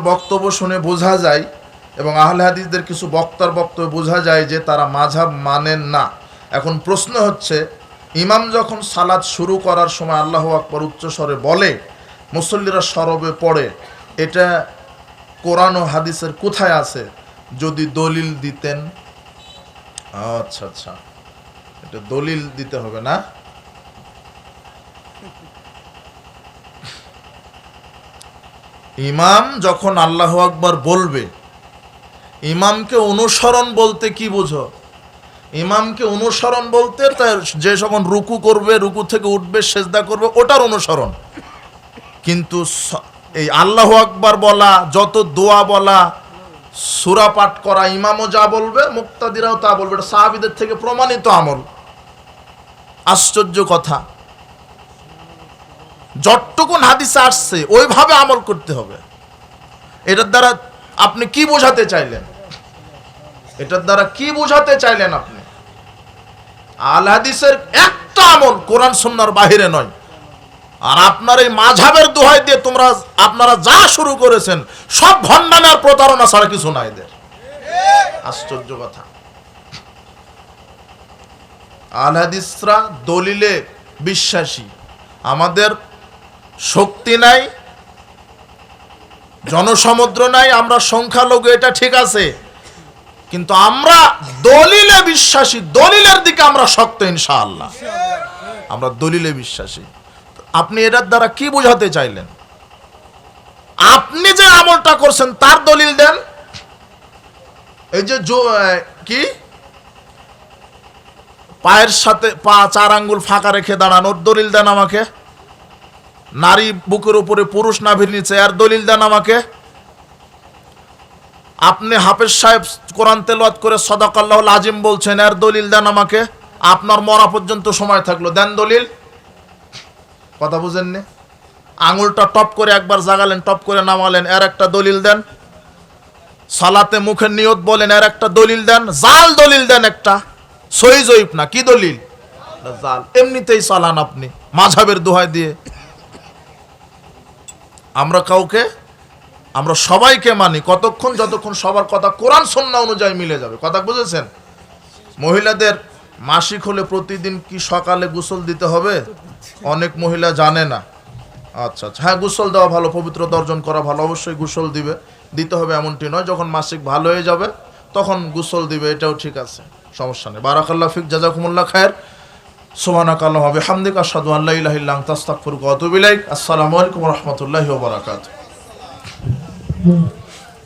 বক্তব্য শুনে বোঝা যায় এবং আহলে হাদিসদের কিছু বক্তার বক্তব্য বোঝা যায় যে তারা মাঝাব মানেন না। এখন প্রশ্ন হচ্ছে, ইমাম যখন সালাদ শুরু করার সময় আল্লাহ আকবর উচ্চস্বরে বলে, মুসল্লিরা সরবে পড়ে, এটা কোরআন ও হাদিসের কোথায় আছে? যদি দলিল দিতেন। আচ্ছা আচ্ছা। এটা দলিল দিতে হবে না? ইমাম যখন আল্লাহ আকবার বলবে, ইমামকে অনুসরণ বলতে কি বুঝো? ইমামকে অনুসরণ বলতে তার যে যখন রুকু করবে, রুকু থেকে উঠবে, সেজদা করবে, ওটার অনুসরণ। কিন্তু এই আল্লাহ আকবার বলা, যত দোয়া বলা, সুরা পাঠ করা, ইমামও যা বলবে, মুক্তাদিরাও তা বলবে। এটা সাহাবিদের থেকে প্রমাণিত আমল। আশ্চর্য কথা। যতটুকুন হাদিসে আসছে, ওইভাবে আমল করতে হবে। এটার দ্বারা আপনি কি বোঝাতে চাইলেন? এটার দ্বারা কি বোঝাতে চাইলেন আপনি? আল হাদিসের একটা আমল কোরআন সুন্নার বাহিরে নয়। আর আপনার এই মাঝাবের দোহাই দিয়ে তোমরা, আপনারা যা শুরু করেছেন, সব ভণ্ডামি আর প্রতারণা ছাড়া কিছু না এদের। আশ্চর্য কথা। আল হাদিসরা দলিলে বিশ্বাসী। আমাদের শক্তি নাই, জনসমুদ্র নাই, আমরা সংখ্যালঘু, এটা ঠিক আছে। কিন্তু আমরা দলিলে বিশ্বাসী, দলিলের দিকে আমরা শক্ত, ইনশাআল্লাহ। আমরা দলিলে বিশ্বাসী। আপনি এটার দ্বারা কি বোঝাতে চাইলেন? আপনি যে আমলটা করছেন, তার দলিল দেন। এই যে কি? পায়ের সাথে পা, চার আঙ্গুল ফাঁকা রেখে দাঁড়ানোর দলিল দেন আমাকে। নারী বুকের উপরে পুরুষ নাভির নিচে। আর দলিল দেন আমাকে, আপনি হাফেজ সাহেব কোরআন তেলাওয়াত করে সদাকাল্লাহ আজিম বলছেন এর দলিল দেন আমাকে, আপনার মরা পর্যন্ত সময় থাকল। দেন দলিল। কথা বুঝেননি? আঙুলটা টপ করে একবার জাগালেন, টপ করে নামালেন এর একটা দলিল দেন। সালাতে মুখের নিয়ত বলেন এর একটা দলিল দেন। জাল দলিল দেন একটা। সই জয়ীফ না, কি দলিল? জাল। এমনিতেই চালান আপনি, মাঝাবের দোহাই দিয়ে। আমরা কাউকে, আমরা সবাইকে মানি, কতক্ষণ যতক্ষণ সবার কথা কোরআন সন্না অনুযায়ী মিলে যাবে। কথা বুঝেছেন? মহিলাদের মাসিক হলে প্রতিদিন কি সকালে গোসল দিতে হবে? অনেক মহিলা জানে না। আচ্ছা আচ্ছা। হ্যাঁ গোসল দেওয়া ভালো পবিত্র দর্জন করা ভালো, অবশ্যই গোসল দিবে। দিতে হবে এমনটি নয়, যখন মাসিক ভালো হয়ে যাবে, তখন গোসল দিবে, এটাও ঠিক আছে। সমস্যা নেই। বারাকাল্লাহ ফিক, জাজাকুমুল্লাহ খায়ের। সুবহানাক আল্লাহুম্মা বিহামদিকা, আশহাদু আল্লা ইলাহা ইল্লা আনতা আস্তাগফিরুকা ওয়া আতুবু ইলাইক। আসসালামু আলাইকুম রহমতুল্লাহ বারাকাত